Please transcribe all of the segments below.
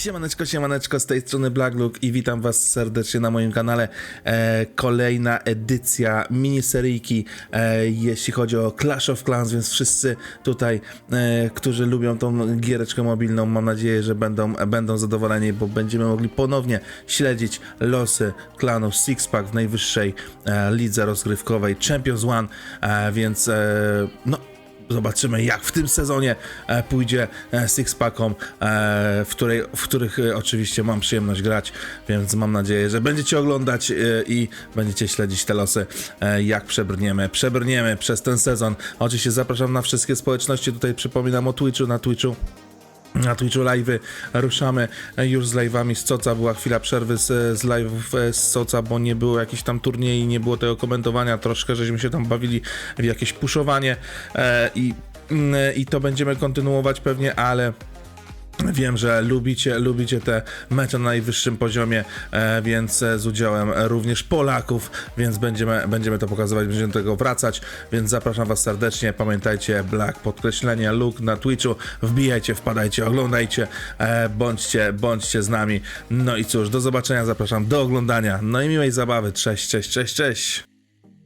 Siemaneczko, siemaneczko, z tej strony Black Luke i witam was serdecznie na moim kanale. E, kolejna edycja miniseryjki, e, jeśli chodzi o Clash of Clans, więc wszyscy tutaj, e, którzy lubią tą giereczkę mobilną, mam nadzieję, że będą, będą zadowoleni, bo będziemy mogli ponownie śledzić losy klanów Sixpack w najwyższej e, lidze rozgrywkowej Champions One, e, więc e, no Zobaczymy, jak w tym sezonie e, pójdzie e, Sixpackom, e, w, w których oczywiście mam przyjemność grać, więc mam nadzieję, że będziecie oglądać i będziecie śledzić te losy, jak przebrniemy. Przebrniemy przez ten sezon. Oczywiście zapraszam na wszystkie społeczności, tutaj przypominam o Twitchu, na Twitchu na Twitchu live'y ruszamy e, już z live'ami z Coca, była chwila przerwy z, z live'ów e, z Coca, bo nie było jakichś tam turniejów, nie było tego komentowania, troszkę żeśmy się tam bawili w jakieś puszowanie e, i, mm, i to będziemy kontynuować pewnie, ale Wiem, że lubicie, lubicie te mecze na najwyższym poziomie, e, więc e, z udziałem również Polaków, więc będziemy, będziemy to pokazywać, będziemy do tego wracać, więc zapraszam Was serdecznie. Pamiętajcie, Black podkreślenie, Luke na Twitchu, wbijajcie, wpadajcie, oglądajcie, e, bądźcie, bądźcie z nami. No i cóż, do zobaczenia, zapraszam do oglądania, no i miłej zabawy. Cześć, cześć, cześć, cześć.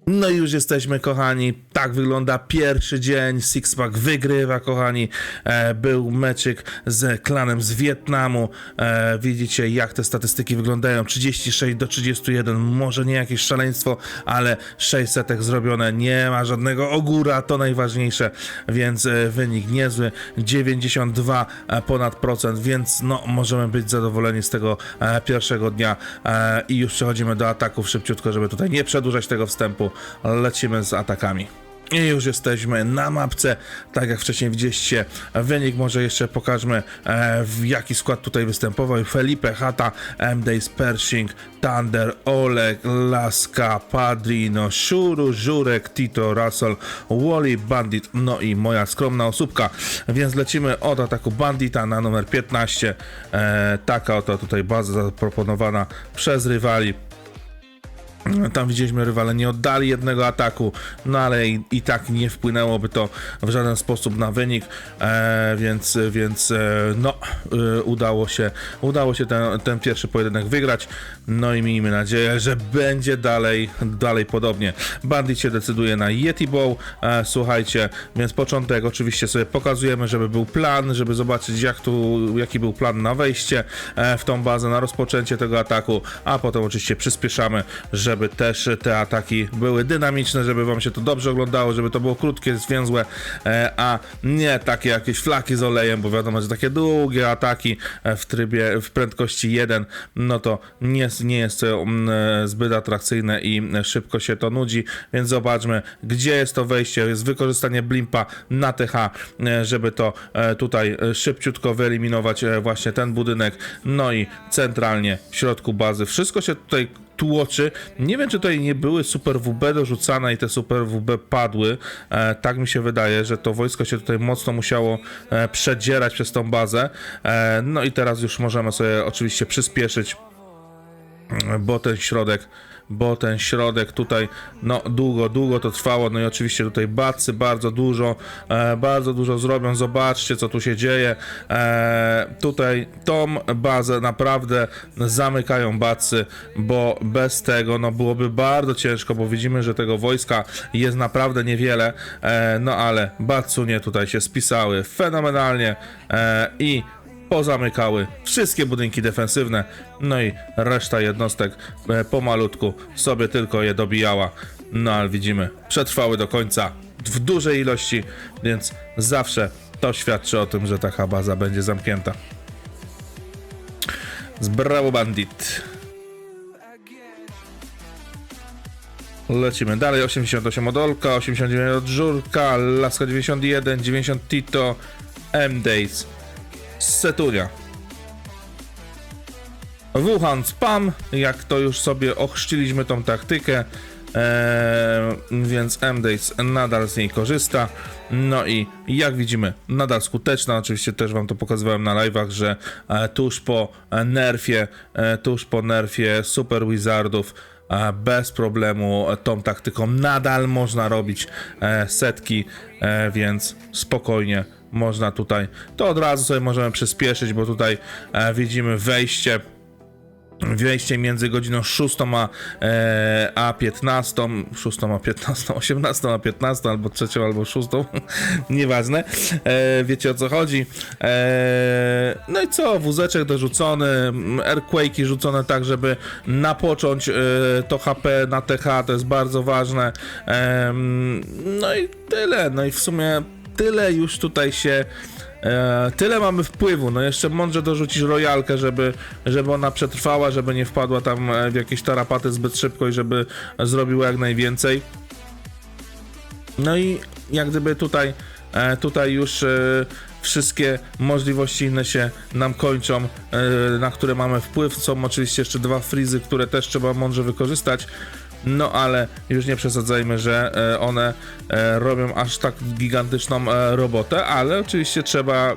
No i już jesteśmy, kochani. Tak wygląda pierwszy dzień. Sixpack wygrywa, kochani. E, był meczyk z klanem z Wietnamu. E, widzicie, jak te statystyki wyglądają. 36 do 31. Może nie jakieś szaleństwo, ale 600 zrobione. Nie ma żadnego ogóra, to najważniejsze. Więc e, wynik niezły. 92 e, ponad procent, więc no, możemy być zadowoleni z tego e, pierwszego dnia. E, I już przechodzimy do ataków szybciutko, żeby tutaj nie przedłużać tego wstępu lecimy z atakami. I już jesteśmy na mapce, tak jak wcześniej widzieliście, wynik może jeszcze pokażmy e, w jaki skład tutaj występował. Felipe, Hata, M-Days, Pershing, Thunder, Oleg, Laska, Padrino, Shuru, Żurek, Tito, Russell, Wally, Bandit, no i moja skromna osóbka. Więc lecimy od ataku Bandita na numer 15. E, taka oto tutaj baza zaproponowana przez rywali. Tam widzieliśmy, rywale nie oddali jednego ataku, no ale i, i tak nie wpłynęłoby to w żaden sposób na wynik, e, więc, więc e, no, e, udało się, udało się ten, ten pierwszy pojedynek wygrać, no i miejmy nadzieję, że będzie dalej, dalej podobnie. Bandit się decyduje na Yeti Bow, e, słuchajcie, więc początek oczywiście sobie pokazujemy, żeby był plan, żeby zobaczyć jak tu, jaki był plan na wejście e, w tą bazę, na rozpoczęcie tego ataku, a potem oczywiście przyspieszamy, że żeby też te ataki były dynamiczne, żeby wam się to dobrze oglądało, żeby to było krótkie, zwięzłe, e, a nie takie jakieś flaki z olejem, bo wiadomo, że takie długie ataki e, w trybie, w prędkości 1, no to nie, nie jest to mm, e, zbyt atrakcyjne i szybko się to nudzi, więc zobaczmy, gdzie jest to wejście, jest wykorzystanie blimpa na TH, żeby to tutaj szybciutko wyeliminować właśnie ten budynek, no i centralnie w środku bazy. Wszystko się tutaj tłoczy. Nie wiem, czy tutaj nie były super WB dorzucane i te super WB padły. E, tak mi się wydaje, że to wojsko się tutaj mocno musiało e, przedzierać przez tą bazę. E, no i teraz już możemy sobie oczywiście przyspieszyć, bo ten środek bo ten środek tutaj, no długo, długo to trwało, no i oczywiście tutaj bacy bardzo dużo, e, bardzo dużo zrobią, zobaczcie co tu się dzieje, e, tutaj tą bazę naprawdę zamykają bacy, bo bez tego, no byłoby bardzo ciężko, bo widzimy, że tego wojska jest naprawdę niewiele, e, no ale Batsunie tutaj się spisały fenomenalnie e, i pozamykały wszystkie budynki defensywne, no i reszta jednostek e, pomalutku sobie tylko je dobijała. No ale widzimy, przetrwały do końca w dużej ilości, więc zawsze to świadczy o tym, że taka baza będzie zamknięta. Z Brawo Bandit. Lecimy dalej, 88 od Olka, 89 od Żurka, Laska 91, 90 Tito, M-Days, Setunia. Wuhan Spam, jak to już sobie ochrzciliśmy tą taktykę, eee, więc MDays nadal z niej korzysta. No i jak widzimy, nadal skuteczna. Oczywiście też wam to pokazywałem na live'ach, że e, tuż po nerfie, e, tuż po nerfie Super Wizardów e, bez problemu tą taktyką nadal można robić e, setki, e, więc spokojnie można tutaj, to od razu sobie możemy przyspieszyć, bo tutaj e, widzimy wejście wejście między godziną 6 a, e, a 15, 6 a 15, 18 a 15, albo 3 albo 6, nieważne, e, wiecie o co chodzi. E, no i co, wózeczek dorzucony, airquake'i rzucone tak, żeby napocząć e, to HP na TH, to jest bardzo ważne. E, no i tyle, no i w sumie tyle już tutaj się E, tyle mamy wpływu, no jeszcze mądrze dorzucić rojalkę, żeby, żeby ona przetrwała, żeby nie wpadła tam e, w jakieś tarapaty zbyt szybko i żeby zrobiła jak najwięcej. No i jak gdyby tutaj, e, tutaj już e, wszystkie możliwości inne się nam kończą, e, na które mamy wpływ. Są oczywiście jeszcze dwa frizy, które też trzeba mądrze wykorzystać. No ale już nie przesadzajmy, że e, one e, robią aż tak gigantyczną e, robotę, ale oczywiście trzeba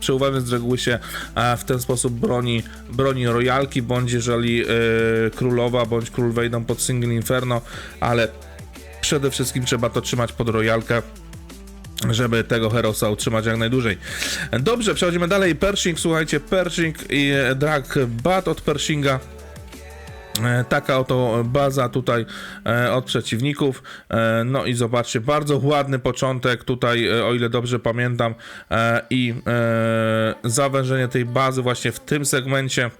przy uwadze z reguły się w ten sposób broni, broni rojalki, bądź jeżeli królowa bądź król wejdą pod single inferno, ale przede wszystkim trzeba to trzymać pod rojalkę żeby tego Herosa utrzymać jak najdłużej. Dobrze, przechodzimy dalej. Pershing, słuchajcie, Pershing i Drag Bat od Pershinga. E, Taka oto baza tutaj e, od przeciwników. E, No i zobaczcie, bardzo ładny początek tutaj, o ile dobrze pamiętam, i zawężenie tej bazy właśnie w tym segmencie.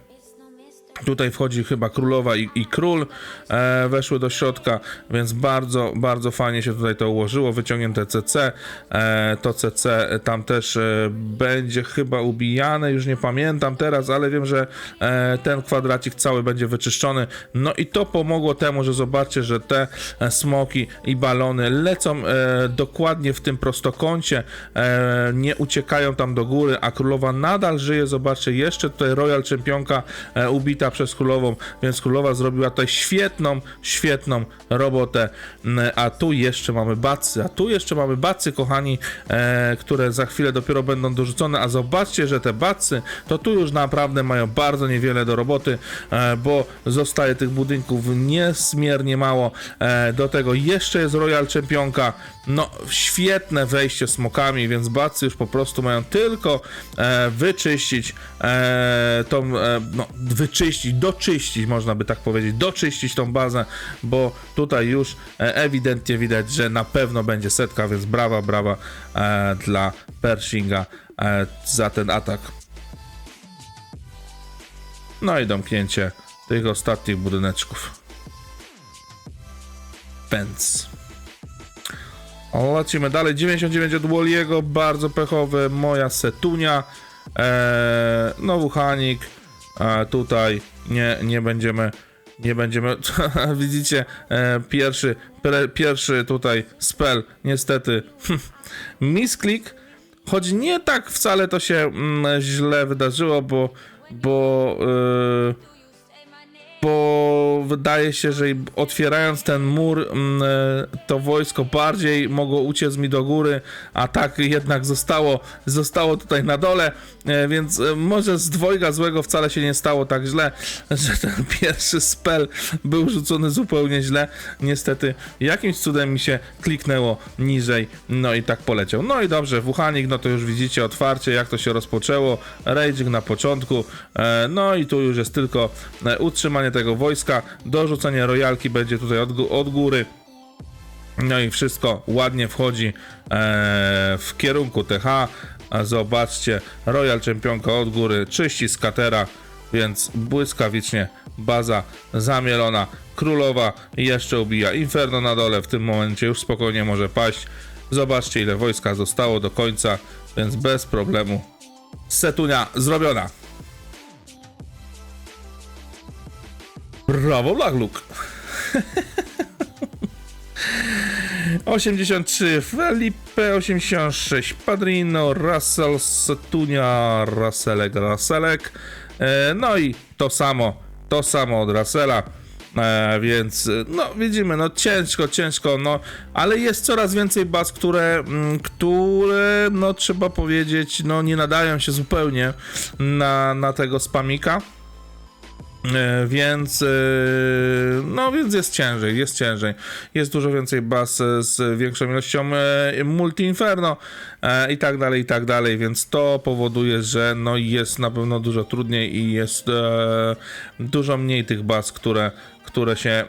Tutaj wchodzi chyba królowa i, i król e, weszły do środka, więc bardzo, bardzo fajnie się tutaj to ułożyło. Wyciągnięte CC. E, to CC tam też e, będzie chyba ubijane, już nie pamiętam teraz, ale wiem, że e, ten kwadracik cały będzie wyczyszczony. No i to pomogło temu, że zobaczcie, że te e, smoki i balony lecą e, dokładnie w tym prostokącie, e, nie uciekają tam do góry, a królowa nadal żyje. Zobaczcie, jeszcze tutaj Royal Czempionka e, ubita przez królową, więc królowa zrobiła tutaj świetną, świetną robotę. M, A tu jeszcze mamy bacy, a tu jeszcze mamy bacy, kochani, e, które za chwilę dopiero będą dorzucone. A zobaczcie, że te bacy to tu już naprawdę mają bardzo niewiele do roboty, e, bo zostaje tych budynków niesmiernie mało. E, do tego jeszcze jest Royal Czempionka. No, świetne wejście smokami, więc bacy już po prostu mają tylko e, wyczyścić e, tą, e, no, wyczyścić, doczyścić, można by tak powiedzieć, doczyścić tą bazę, bo tutaj już e, ewidentnie widać, że na pewno będzie setka, więc brawa, brawa e, dla Pershinga e, za ten atak. No i domknięcie tych ostatnich budyneczków. Pęc. Lecimy dalej. 99 od Woliego, bardzo pechowy. Moja Setunia. Eee, no, Wuchanik. E, tutaj nie, nie będziemy. Nie będziemy. Widzicie, e, pierwszy, pre, pierwszy tutaj spell, niestety. Misklik. Choć nie tak wcale to się mm, źle wydarzyło, bo. Bo. Yy, bo wydaje się, że otwierając ten mur, mm, e, to wojsko bardziej mogło uciec mi do góry, a tak jednak zostało, zostało tutaj na dole, e, więc e, może z dwojga złego wcale się nie stało tak źle, że ten pierwszy spell był rzucony zupełnie źle. Niestety jakimś cudem mi się kliknęło niżej, no i tak poleciał. No i dobrze, Wuchanik, no to już widzicie otwarcie, jak to się rozpoczęło. Raging na początku, no i tu już jest tylko utrzymanie tego wojska, dorzucenie rojalki będzie tutaj od, od góry. No i wszystko ładnie wchodzi e, w kierunku TH. Zobaczcie, Royal Czempionka od góry czyści z katera, więc błyskawicznie baza zamielona. Królowa jeszcze ubija Inferno na dole, w tym momencie już spokojnie może paść. Zobaczcie ile wojska zostało do końca, więc bez problemu. Setunia zrobiona. Brawo, Blacklook. 83 Felipe, 86 Padrino, Russell, Setunia, Russelek, Russelek. E, no i to samo, to samo od Russella. E, więc no widzimy, no ciężko, ciężko, no ale jest coraz więcej baz, które, mm, które no trzeba powiedzieć, no nie nadają się zupełnie na, na tego spamika. E, Więc, e, no więc jest ciężej, jest ciężej. Jest dużo więcej baz e, z większą ilością multi inferno i tak dalej, i tak dalej, więc to powoduje, że no jest na pewno dużo trudniej i jest e, dużo mniej tych baz, które, które się e,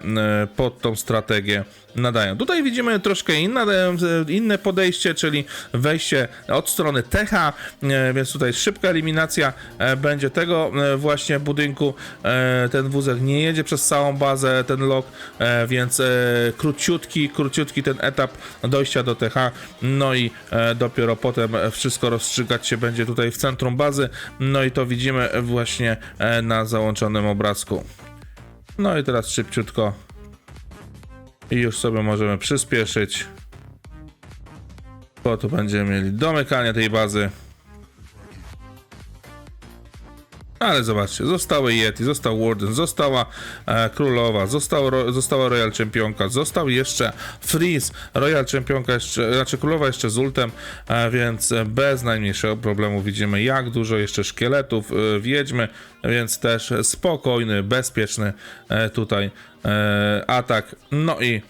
pod tą strategię nadają. Tutaj widzimy troszkę inne, e, inne podejście, czyli wejście od strony Techa, e, więc tutaj szybka eliminacja e, będzie tego e, właśnie budynku. E, Ten wózek nie jedzie przez całą bazę, ten lok, e, więc e, króciutki, króciutki ten etap dojścia do Techa, no i e, dopiero potem wszystko rozstrzygać się będzie tutaj w centrum bazy, no i to widzimy właśnie e, na załączonym obrazku. No i teraz szybciutko i już sobie możemy przyspieszyć. Bo tu będziemy mieli domykanie tej bazy. Ale zobaczcie, zostały Yeti, został Warden, została e, Królowa, został, ro, została Royal Czempionka, został jeszcze Freeze, Royal Czempionka jeszcze, znaczy Królowa jeszcze z ultem, e, więc bez najmniejszego problemu widzimy jak dużo jeszcze szkieletów e, wiedźmy, więc też spokojny, bezpieczny e, tutaj e, atak. No i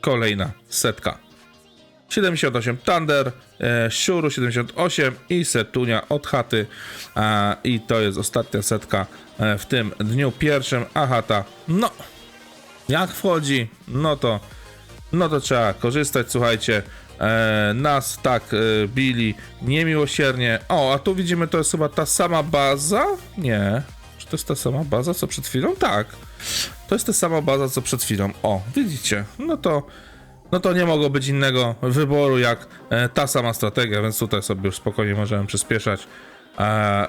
kolejna setka. 78 Thunder, e, Shuru 78 i Setunia od chaty. A, I to jest ostatnia setka e, w tym dniu pierwszym. A chata, no, jak wchodzi, no to, no to trzeba korzystać, słuchajcie. E, nas tak e, bili niemiłosiernie. O, a tu widzimy, to jest chyba ta sama baza? Nie. Czy to jest ta sama baza, co przed chwilą? Tak. To jest ta sama baza, co przed chwilą. O, widzicie. No to no to nie mogło być innego wyboru jak e, ta sama strategia, więc tutaj sobie już spokojnie możemy przyspieszać,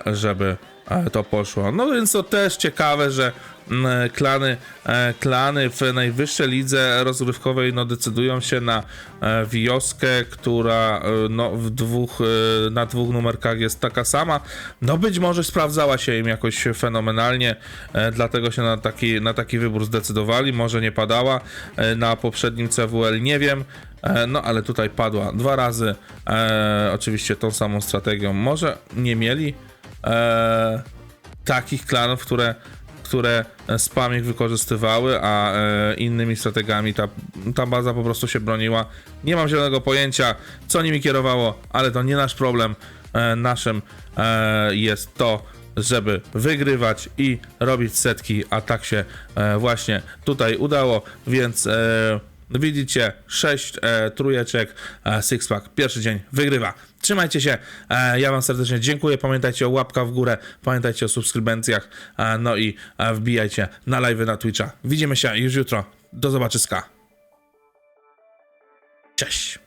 żeby e, to poszło. No więc to też ciekawe, że mm, klany, e, klany w najwyższej lidze rozgrywkowej no, decydują się na e, wioskę, która e, no, w dwóch, e, na dwóch numerkach jest taka sama. No być może sprawdzała się im jakoś fenomenalnie, e, dlatego się na taki, na taki wybór zdecydowali. Może nie padała e, na poprzednim CWL, nie wiem. E, No ale tutaj padła dwa razy, e, oczywiście tą samą strategią. Może nie mieli e, takich klanów, które, które spam ich wykorzystywały, a e, innymi strategami ta, ta baza po prostu się broniła. Nie mam zielonego pojęcia, co nimi kierowało, ale to nie nasz problem. E, naszym e, jest to, żeby wygrywać i robić setki, a tak się e, właśnie tutaj udało, więc e, widzicie 6 e, trójeczek, e, sixpack, pierwszy dzień wygrywa. Trzymajcie się, e, ja wam serdecznie dziękuję, pamiętajcie o łapka w górę, pamiętajcie o subskrybencjach, e, no i e, wbijajcie na live na Twitcha. Widzimy się już jutro, do zobaczyska. Cześć!